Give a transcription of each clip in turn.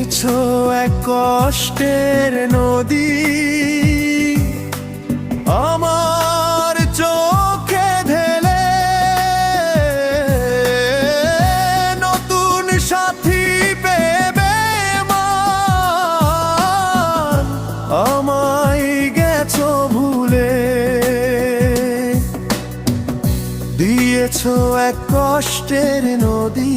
বইছ এক কষ্টের নদী। আমার চোখে ঢেলে নতুন সাথী পেবে আমায় গেছো ভুলে। দিয়েছ এক কষ্টের নদী।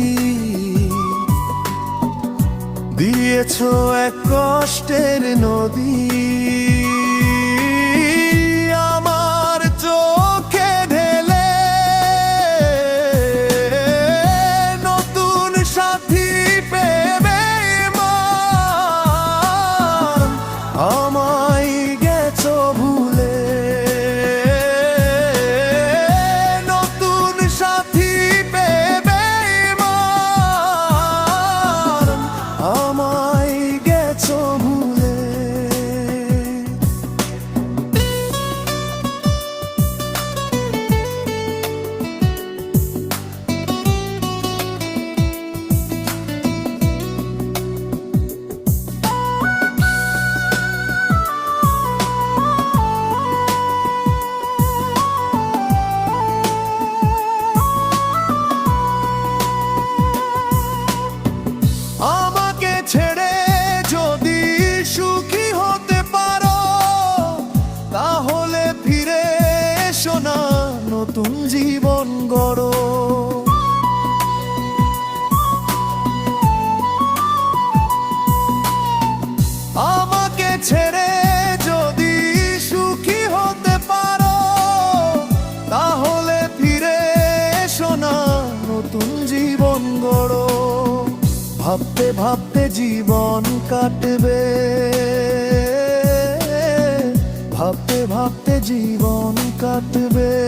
দিয়েছ এক কষ্টের নদী। ভাবতে ভাবতে জীবন কাটবে। ভাবতে ভাবতে জীবন কাটবে।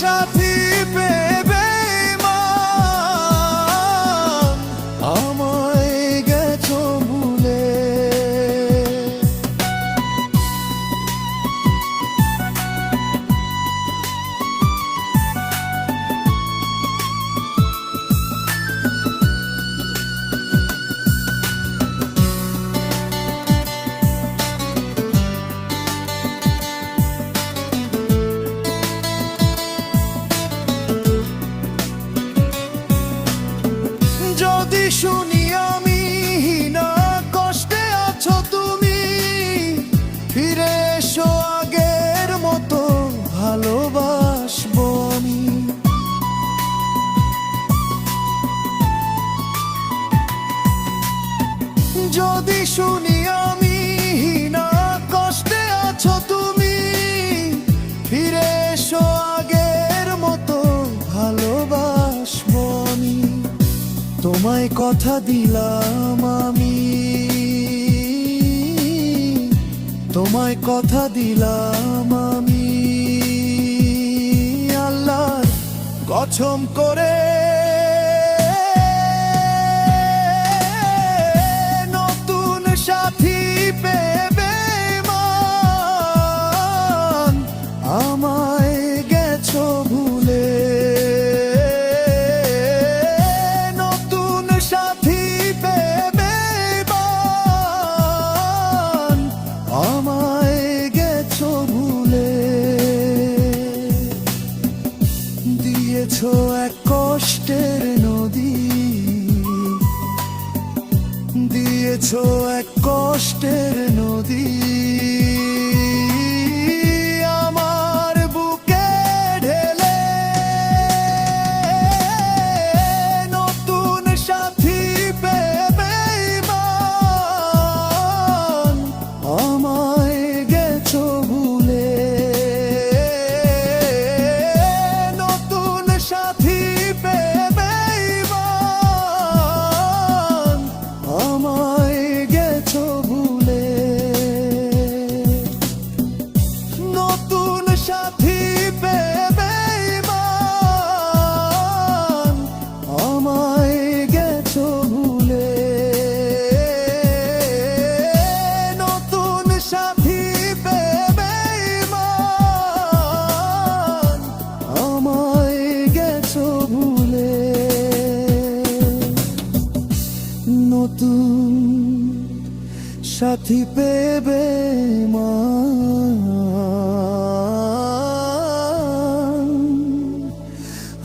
shop তোমায় কথা দিলাম আমি। তোমায় কথা দিলাম আমি। আল্লাহ গছম করে হয়েছো এক কষ্টের নদী? দিয়েছ এক কষ্টের নদী। সাথী পেবে মা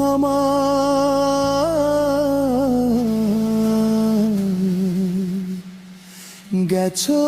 আমার গেছো